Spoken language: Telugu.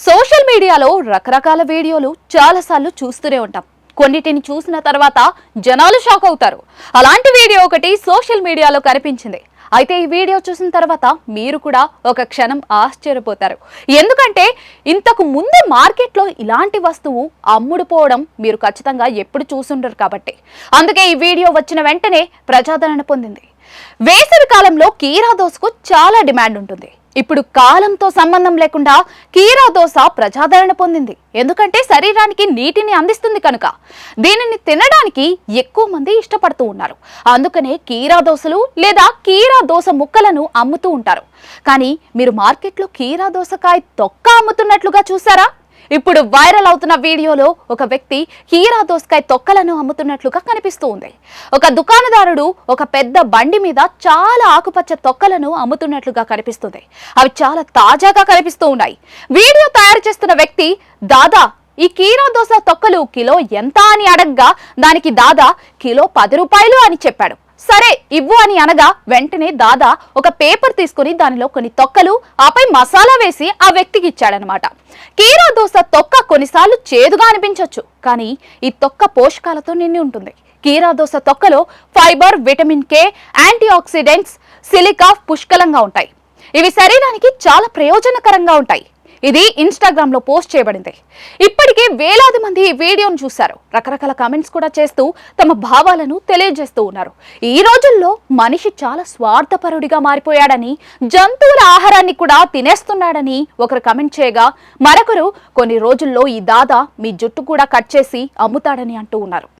సోషల్ మీడియాలో రకరకాల వీడియోలు చాలాసార్లు చూస్తూనే ఉంటాం. కొన్నిటిని చూసిన తర్వాత జనాలు షాక్ అవుతారు. అలాంటి వీడియో ఒకటి సోషల్ మీడియాలో కనిపించింది. అయితే ఈ వీడియో చూసిన తర్వాత మీరు కూడా ఒక క్షణం ఆశ్చర్యపోతారు. ఎందుకంటే ఇంతకు ముందు మార్కెట్లో ఇలాంటి వస్తువు అమ్ముడుపోవడం మీరు ఖచ్చితంగా ఎప్పుడు చూసుండరు కాబట్టి. అందుకే ఈ వీడియో వచ్చిన వెంటనే ప్రజాదరణ పొందింది. వేసవి కాలంలో కీరా దోసకు చాలా డిమాండ్ ఉంటుంది. ఇప్పుడు కాలంతో సంబంధం లేకుండా కీరా దోశ ప్రజాదరణ పొందింది. ఎందుకంటే శరీరానికి నీటిని అందిస్తుంది కనుక. దీనిని తినడానికి ఎక్కువ మంది ఇష్టపడుతూ ఉన్నారు. అందుకనే కీరా దోసలు లేదా కీరా దోస ముక్కలను అమ్ముతూ ఉంటారు. కానీ మీరు మార్కెట్లో కీరా దోసకాయ తొక్క అమ్ముతున్నట్లుగా చూసారా? ఇప్పుడు వైరల్ అవుతున్న వీడియోలో ఒక వ్యక్తి హీరా దోసకాయ తొక్కలను అమ్ముతున్నట్లుగా కనిపిస్తూ ఉంది. ఒక దుకాణదారుడు ఒక పెద్ద బండి మీద చాలా ఆకుపచ్చ తొక్కలను అమ్ముతున్నట్లుగా కనిపిస్తుంది. అవి చాలా తాజాగా కనిపిస్తూ ఉన్నాయి. వీడియో తయారు చేస్తున్న వ్యక్తి దాదా ఈ కీరా దోస తొక్కలు కిలో ఎంత? అని అడగ్గా దానికి దాదా కిలో పది రూపాయలు అని చెప్పాడు. సరే ఇవ్వు అని అనగా వెంటనే దాదా ఒక పేపర్ తీసుకుని దానిలో కొన్ని తొక్కలు ఆపై మసాలా వేసి ఆ వ్యక్తికి ఇచ్చాడనమాట. కీరా దోస తొక్క కొన్నిసార్లు చేదుగా అనిపించవచ్చు కానీ ఈ తొక్క పోషకాలతో నిండి ఉంటుంది. కీరా దోస తొక్కలో fibre vitamin K antioxidants silica పుష్కలంగా ఉంటాయి. ఇవి శరీరానికి చాలా ప్రయోజనకరంగా ఉంటాయి. ఇది ఇన్స్టాగ్రామ్లో పోస్ట్ చేయబడింది. ఇప్పటికే వేలాది మంది ఈ వీడియోను చూశారు. రకరకాల కామెంట్స్ కూడా చేస్తూ తమ భావాలను తెలియజేస్తూ ఉన్నారు. ఈ రోజుల్లో మనిషి చాలా స్వార్థపరుడిగా మారిపోయాడని జంతువుల ఆహారాన్ని కూడా తినేస్తున్నాడని ఒకరు కమెంట్ చేయగా మరొకరు కొన్ని రోజుల్లో ఈ దాదా మీ జుట్టు కూడా కట్ చేసి అమ్ముతాడని అంటూ ఉన్నారు.